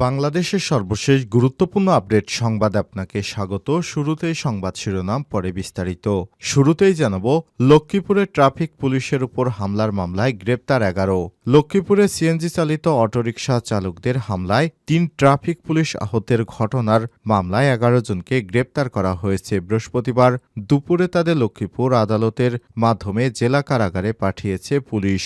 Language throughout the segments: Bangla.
বাংলাদেশের সর্বশেষ গুরুত্বপূর্ণ আপডেট সংবাদ আপনাকে স্বাগত। শুরুতেই সংবাদ শিরোনাম, পরে বিস্তারিত। শুরুতেই জানাব, লক্ষ্মীপুরে ট্রাফিক পুলিশের উপর হামলার মামলায় গ্রেপ্তার এগারো। লক্ষ্মীপুরে সিএনজি চালিত অটোরিকশা চালকদের হামলায় তিন ট্রাফিক পুলিশ আহতের ঘটনার মামলায় এগারো জনকে গ্রেপ্তার করা হয়েছে। বৃহস্পতিবার দুপুরে তাদের লক্ষ্মীপুর আদালতের মাধ্যমে জেলা কারাগারে পাঠিয়েছে পুলিশ।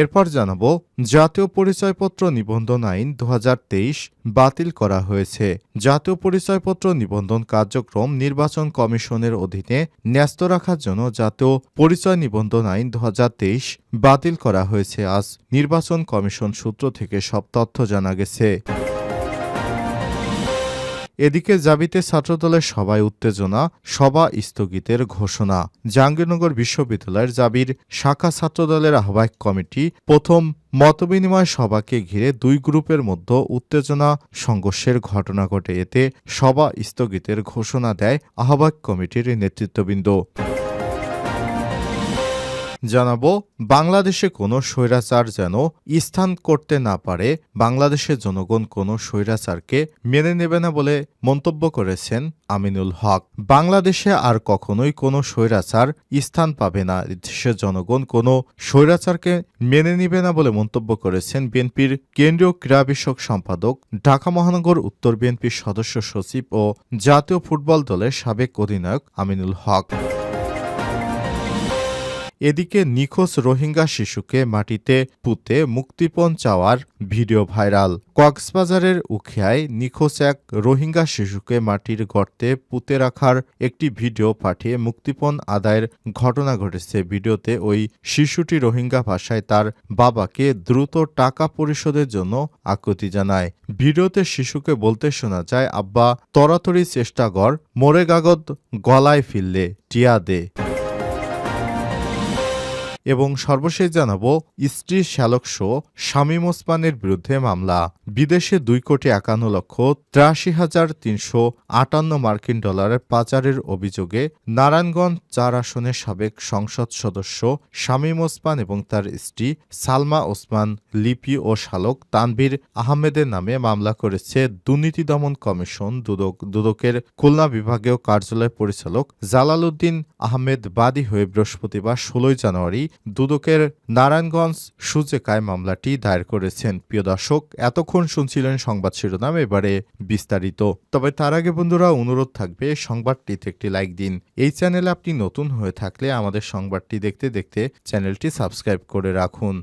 এরপর জানাব, জাতীয় পরিচয়পত্র নিবন্ধন আইন দুহাজার তেইশ বাতিল করা হয়েছে। জাতীয় পরিচয়পত্র নিবন্ধন কার্যক্রম নির্বাচন কমিশনের অধীনে ন্যস্ত রাখার জন্য জাতীয় পরিচয় নিবন্ধন আইন দুহাজার তেইশ বাতিল করা হয়েছে। আজ নির্বাচন কমিশন সূত্র থেকে সব তথ্য জানা গেছে। এদিকে জাবিতে ছাত্রদলের সভায় উত্তেজনা, সভা স্থগিতের ঘোষণা। জাহাঙ্গীরনগর বিশ্ববিদ্যালয়ের জাবির শাখা ছাত্রদলের আহ্বায়ক কমিটি প্রথম মতবিনিময় সভাকে ঘিরে দুই গ্রুপের মধ্যে উত্তেজনা, সংঘর্ষের ঘটনা ঘটে। এতে সভা স্থগিতের ঘোষণা দেয় আহ্বায়ক কমিটির নেতৃত্ববৃন্দ। জানাব, বাংলাদেশে কোনো স্বৈরাচার যেন স্থান করতে না পারে, বাংলাদেশের জনগণ কোনো স্বৈরাচারকে মেনে নেবে না বলে মন্তব্য করেছেন আমিনুল হক। বাংলাদেশে আর কখনোই কোনো স্বৈরাচার স্থান পাবে না, দেশের জনগণ কোনো স্বৈরাচারকে মেনে নিবে না বলে মন্তব্য করেছেন বিএনপির কেন্দ্রীয় ক্রীড়া বিষয়ক সম্পাদক, ঢাকা মহানগর উত্তর বিএনপির সদস্য সচিব ও জাতীয় ফুটবল দলের সাবেক অধিনায়ক আমিনুল হক। এদিকে নিখোঁজ রোহিঙ্গা শিশুকে মাটিতে পুঁতে মুক্তিপণ চাওয়ার ভিডিও ভাইরাল। কক্সবাজারের উখিয়ায় নিখোঁজ এক রোহিঙ্গা শিশুকে মাটির গর্তে পুঁতে রাখার একটি ভিডিও পাঠিয়ে মুক্তিপণ আদায়ের ঘটনা ঘটেছে। ভিডিওতে ওই শিশুটি রোহিঙ্গা ভাষায় তার বাবাকে দ্রুত টাকা পরিশোধের জন্য আকুতি জানায়। ভিডিওতে শিশুকে বলতে শোনা যায়, আব্বা তরাতরি চেষ্টা কর, মোরে গলায় ফিরলে, টিয়া দে। এবং সর্বশেষ জানাব, স্ত্রী শ্যালক শো শামীম ওসমানের বিরুদ্ধে মামলা। বিদেশে দুই কোটি একান্ন লক্ষ ত্রাশি হাজার তিনশো আটান্ন মার্কিন ডলারের পাচারের অভিযোগে নারায়ণগঞ্জ চার আসনের সাবেক সংসদ সদস্য শামীম ওসমান এবং তার স্ত্রী সালমা ওসমান, লিপি ও শালক তানভীর আহমেদের নামে মামলা করেছে দুর্নীতি দমন কমিশন দুদক, দুদকের খুলনা বিভাগীয় কার্যালয় পরিচালক জালালউদ্দিন আহমেদ বাদী হয়ে বৃহস্পতিবার ষোলোই জানুয়ারি দুদকের নারায়ণগঞ্জ সুজেকায় মামলাটি দায়ের করেছেন। প্রিয় দর্শক, এতক্ষণ শুনছিলেন সংবাদ শিরোনাম, এবারে বিস্তারিত। তবে তার আগে বন্ধুরা, অনুরোধ থাকবে সংবাদটিতে একটি লাইক দিন। এই চ্যানেলে আপনি নতুন হয়ে থাকলে আমাদের সংবাদটি দেখতে দেখতে চ্যানেলটি সাবস্ক্রাইব করে রাখুন।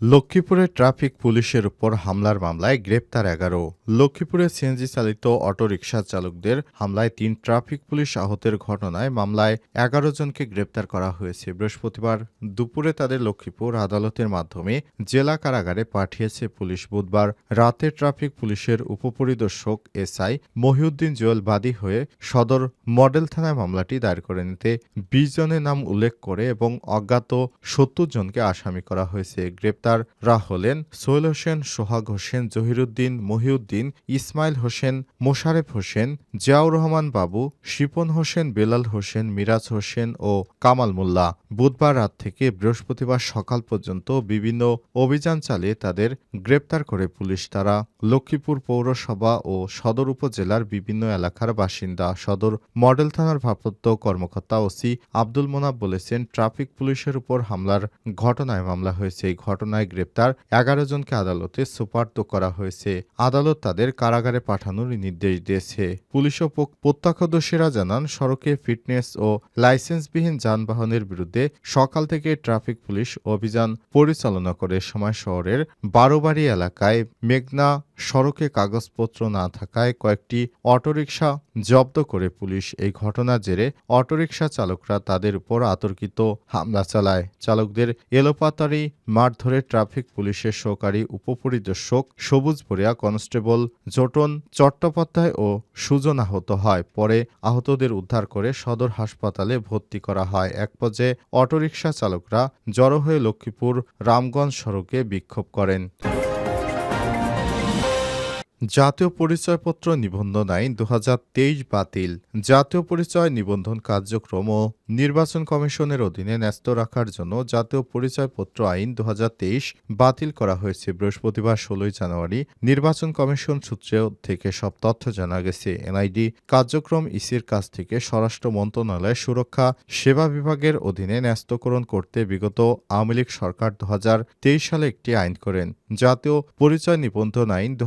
লক্ষ্মীপুরে ট্রাফিক পুলিশের উপর হামলার মামলায় গ্রেপ্তার এগারো। লক্ষ্মীপুরে সিএনজি চালিত অটোরিকশা চালকদের হামলায় তিন ট্রাফিক পুলিশ আহতের ঘটনায় মামলায় এগারো জনকে গ্রেপ্তার করা হয়েছে। বৃহস্পতিবার দুপুরে তাদের লক্ষ্মীপুর আদালতের মাধ্যমে জেলা কারাগারে পাঠিয়েছে পুলিশ। বুধবার রাতে ট্রাফিক পুলিশের উপপরিদর্শক এসআই মহিউদ্দিন জোয়েল বাদী হয়ে সদর মডেল থানায় মামলাটি দায়ের করে নিতে বিশ জনের নাম উল্লেখ করে এবং অজ্ঞাত সত্তর জনকে আসামি করা হয়েছে। গ্রেপ্তার রা হলেন সোহেল হোসেন, সোহাগ হোসেন, জহিরুদ্দিন, মহিউদ্দিন, ইসমাইল হোসেন, মোশারেফ হোসেন, জিয়াউর রহমান বাবু, শিপন হোসেন, বেলাল হোসেন, মিরাজ হোসেন ও কামাল মোল্লা। বুধবার রাত থেকে বৃহস্পতিবার সকাল পর্যন্ত বিভিন্ন অভিযান চালিয়ে তাদের গ্রেপ্তার করে পুলিশ। তারা লক্ষ্মীপুর পৌরসভা ও সদর উপজেলার বিভিন্ন এলাকার বাসিন্দা। সদর মডেল থানার ভারপ্রাপ্ত কর্মকর্তা ওসি আব্দুল মোনাব বলেছেন, ট্রাফিক পুলিশের উপর হামলার ঘটনায় মামলা হয়েছে। এই ঘটনায় গ্রেপ্তার এগারো জনকে আদালতে সুপার্দ করা হয়েছে। আদালত তাদের কারাগারে পাঠানোর নির্দেশ দিয়েছে। পুলিশ ও প্রত্যক্ষদর্শীরা জানান, সড়কে ফিটনেস ও লাইসেন্সবিহীন যানবাহনের বিরুদ্ধে সকাল থেকে ট্রাফিক পুলিশ অভিযান পরিচালনা করে। সময় শহরের বারোবাড়ি এলাকায় মেঘনা সড়কে কাগজপত্র না থাকায় কয়েকটি অটোরিকশা জব্দ করে পুলিশ এই ঘটনার জেরে অটোরিকশা চালকরা তাদের উপর আতর্কিত হামলা চালায়। চালকদের এলোপাতারি মারধরে ট্রাফিক পুলিশের সহকারী উপপরিদর্শক সবুজ বরিয়া কনস্টেবল জোটন চট্টোপাধ্যায় ও সুজন আহত হয়। পরে আহতদের উদ্ধার করে সদর হাসপাতালে ভর্তি করা হয়। এক পর্যায়ে অটোরিকশা চালকরা জড়ো হয়ে লক্ষ্মীপুর রামগঞ্জ সড়কে বিক্ষোভ করেন। জাতীয় পরিচয়পত্র নিবন্ধন আইন দুহাজার তেইশ বাতিল। জাতীয় পরিচয় নিবন্ধন কার্যক্রম ও নির্বাচন কমিশনের অধীনে ন্যস্ত রাখার জন্য জাতীয় পরিচয়পত্র আইন দুহাজার তেইশ বাতিল করা হয়েছে বৃহস্পতিবার ষোলোই জানুয়ারি। নির্বাচন কমিশন সূত্রে থেকে সব তথ্য জানা গেছে। এনআইডি কার্যক্রম ইসির কাছ থেকে স্বরাষ্ট্র মন্ত্রণালয় সুরক্ষা সেবা বিভাগের অধীনে ন্যস্তকরণ করতে বিগত আওয়ামী লীগ সরকার দুহাজার তেইশ সালে একটি আইন করেন। জাতীয় পরিচয় নিবন্ধন আইন দু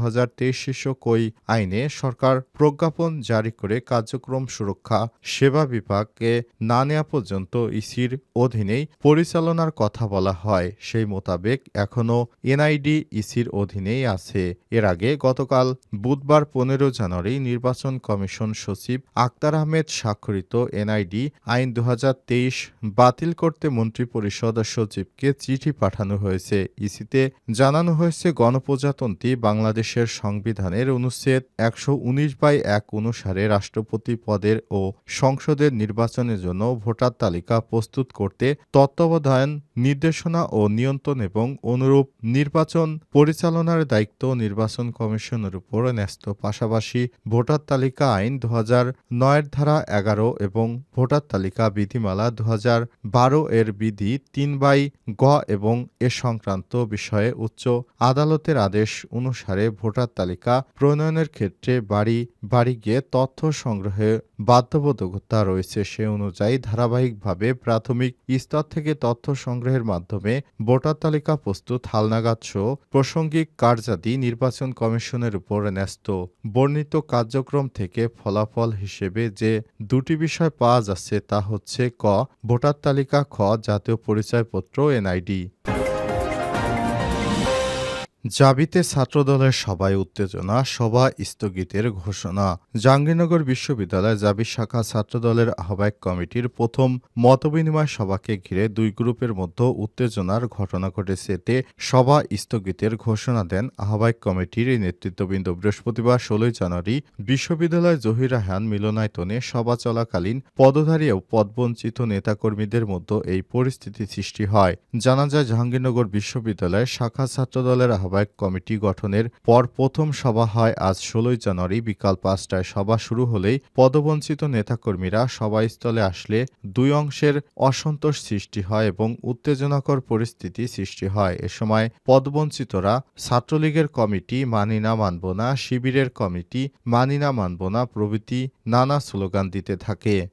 শীর্ষক ওই আইনে সরকার প্রজ্ঞাপন জারি করে কার্যক্রম সুরক্ষা, সেবা বিভাগকে না নেওয়া পর্যন্ত ইসির অধীনেই পরিচালনার কথা বলা হয়। সেই মোতাবেক এখনও এনআইডি ইসির অধীনেই আছে। এর আগে গতকাল বুধবার পনেরো জানুয়ারি নির্বাচন কমিশন সচিব আক্তার আহমেদ স্বাক্ষরিত এনআইডি আইন দু হাজার তেইশ বাতিল করতে মন্ত্রিপরিষদ সচিবকে চিঠি পাঠানো হয়েছে। ইসিতে জানানো হয়েছে গণপ্রজাতন্ত্রী বাংলাদেশের সংবিধানের অনুচ্ছেদ একশো উনিশ বাই এক অনুসারে রাষ্ট্রপতি পদের ও সংসদের নির্বাচনের জন্য ভোটার তালিকা প্রস্তুত করতে তত্ত্বাবধান নির্দেশনা ও নিয়ন্ত্রণ এবং অনুরূপ নির্বাচন পরিচালনার দায়িত্ব নির্বাচন কমিশনের উপর ন্যস্ত। পাশাপাশি ভোটার তালিকা আইন দু হাজার নয়ের ধারা এগারো এবং ভোটার তালিকা বিধিমালা দু হাজার বারো এর বিধি তিন বাই গ এবং এ সংক্রান্ত বিষয়ে উচ্চ আদালতের আদেশ অনুসারে ভোটার তালিকা প্রণয়নের ক্ষেত্রে বাড়ি বাড়ি গিয়ে তথ্য সংগ্রহে বাধ্যবাধকতা রয়েছে। সে অনুযায়ী ধারাবাহিকভাবে প্রাথমিক স্তর থেকে তথ্য সংগ্রহের মাধ্যমে ভোটার তালিকা প্রস্তুত, হালনাগাদ সহ প্রাসঙ্গিক কার্যাদি নির্বাচন কমিশনের উপর ন্যস্ত। বর্ণিত কার্যক্রম থেকে ফলাফল হিসেবে যে দুটি বিষয় পাওয়া যাচ্ছে তা হচ্ছে ক, ভোটার তালিকা, খ, জাতীয় পরিচয়পত্র, এনআইডি। জাবিতে ছাত্রদলের সভায় উত্তেজনা, সভা স্থগিতের ঘোষণা। জাহাঙ্গীরনগর বিশ্ববিদ্যালয় জাবি শাখা ছাত্রদলের আহ্বায়ক কমিটির প্রথম মতবিনিময় সভাকে ঘিরে দুই গ্রুপের মধ্যে উত্তেজনার ঘটনা ঘটেছে এতে সভা স্থগিতের ঘোষণা দেন আহ্বায়ক কমিটির নেতৃত্ববৃন্দ। বৃহস্পতিবার ষোলোই জানুয়ারি বিশ্ববিদ্যালয় জহির রাহান মিলনায়তনে সভা চলাকালীন পদধারী ও পদবঞ্চিত নেতাকর্মীদের মধ্যে এই পরিস্থিতি সৃষ্টি হয়। জানা যায়, জাহাঙ্গীরনগর বিশ্ববিদ্যালয়ের শাখা ছাত্রদলের আহ্বায়ক কমিটি গঠনের পর প্রথম সভা হয় আজ ষোলোই জানুয়ারি বিকাল পাঁচটায়। সভা শুরু হলেই পদবঞ্চিত নেতাকর্মীরা সভাস্থলে আসলে দুই অংশের অসন্তোষ সৃষ্টি হয় এবং উত্তেজনাকর পরিস্থিতি সৃষ্টি হয়। এ সময় পদবঞ্চিতরা ছাত্রলীগের কমিটি মানি না মানব না, শিবিরের কমিটি মানি না মানব না প্রভৃতি নানা স্লোগান দিতে থাকে।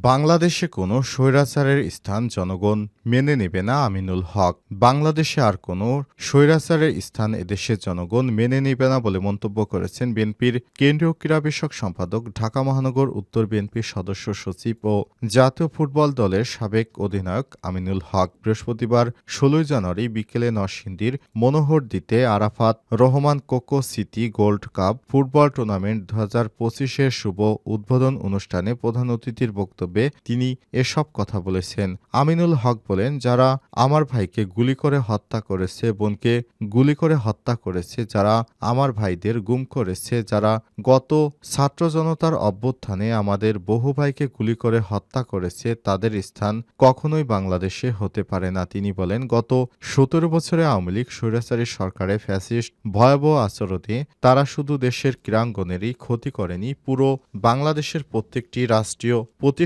বাংলাদেশে কোনো স্বৈরাচারের স্থান জনগণ মেনে নেবে না, আমিনুল হক। বাংলাদেশে আর কোনো স্বৈরাচারের স্থান এদেশের জনগণ মেনে নেবে না বলে মন্তব্য করেছেন বিএনপির কেন্দ্রীয় ক্রীড়া বিষয়ক সম্পাদক, ঢাকা মহানগর উত্তর বিএনপির সদস্য সচিব ও জাতীয় ফুটবল দলের সাবেক অধিনায়ক আমিনুল হক। বৃহস্পতিবার ষোলোই জানুয়ারি বিকেলে নরসিংদীর মনোহর দিতে Arafat Rahman Koko city gold cup football tournament দু হাজার পঁচিশের শুভ উদ্বোধন অনুষ্ঠানে প্রধান অতিথির বক্তব্যে তিনি এসব কথা বলেছেন। আমিনুল হক বলেন, যারা আমার ভাইকে গুলি করে হত্যা করেছে, বোনকে গুলি করে হত্যা করেছে, যারা আমার ভাইদের গুম করেছে, যারা গত ছাত্র জনতার অভ্যুত্থানে আমাদের বহু ভাইকে গুলি করে হত্যা করেছে, তাদের স্থান কখনোই বাংলাদেশে হতে পারে না। তিনি বলেন, গত সতেরো বছরে আওয়ামী লীগ স্বৈরাচারী সরকারে ফ্যাসিস্ট ভয়াবহ আচরণে তারা শুধু দেশের ক্রীড়াঙ্গনেরই ক্ষতি করেনি, পুরো বাংলাদেশের প্রত্যেকটি রাষ্ট্রীয়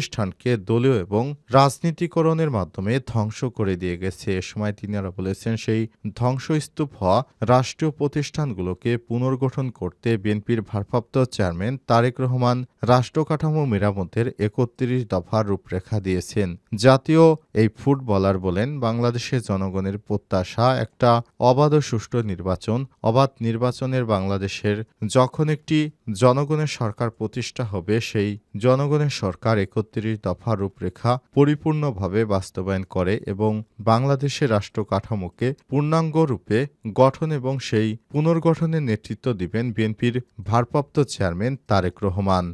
প্রতিষ্ঠানকে দলীয় এবং রাজনীতিকরণের মাধ্যমে ধ্বংস করে দিয়ে গেছে। এ সময় তিনি আরও বলেছেন, সেই ধ্বংসস্তূপ হওয়া রাষ্ট্রীয় প্রতিষ্ঠানগুলোকে পুনর্গঠন করতে বিএনপির ভারপ্রাপ্ত চেয়ারম্যান তারেক রহমান রাষ্ট্র কাঠামো মেরামতের একত্রিশ দফার রূপরেখা দিয়েছেন। জাতীয় এই ফুটবলার বলেন, বাংলাদেশের জনগণের প্রত্যাশা একটা অবাধ সুষ্ঠু নির্বাচন, অবাধ নির্বাচনের বাংলাদেশের যখন একটি জনগণের সরকার প্রতিষ্ঠা হবে, সেই জনগণের সরকার একত্রিশ ছত্রিশ দফা রূপরেখা পরিপূর্ণভাবে বাস্তবায়ন করে এবং বাংলাদেশের রাষ্ট্র কাঠামোকে পূর্ণাঙ্গ রূপে গঠন এবং সেই পুনর্গঠনের নেতৃত্ব দিবেন বিএনপির ভারপ্রাপ্ত চেয়ারম্যান তারেক রহমান।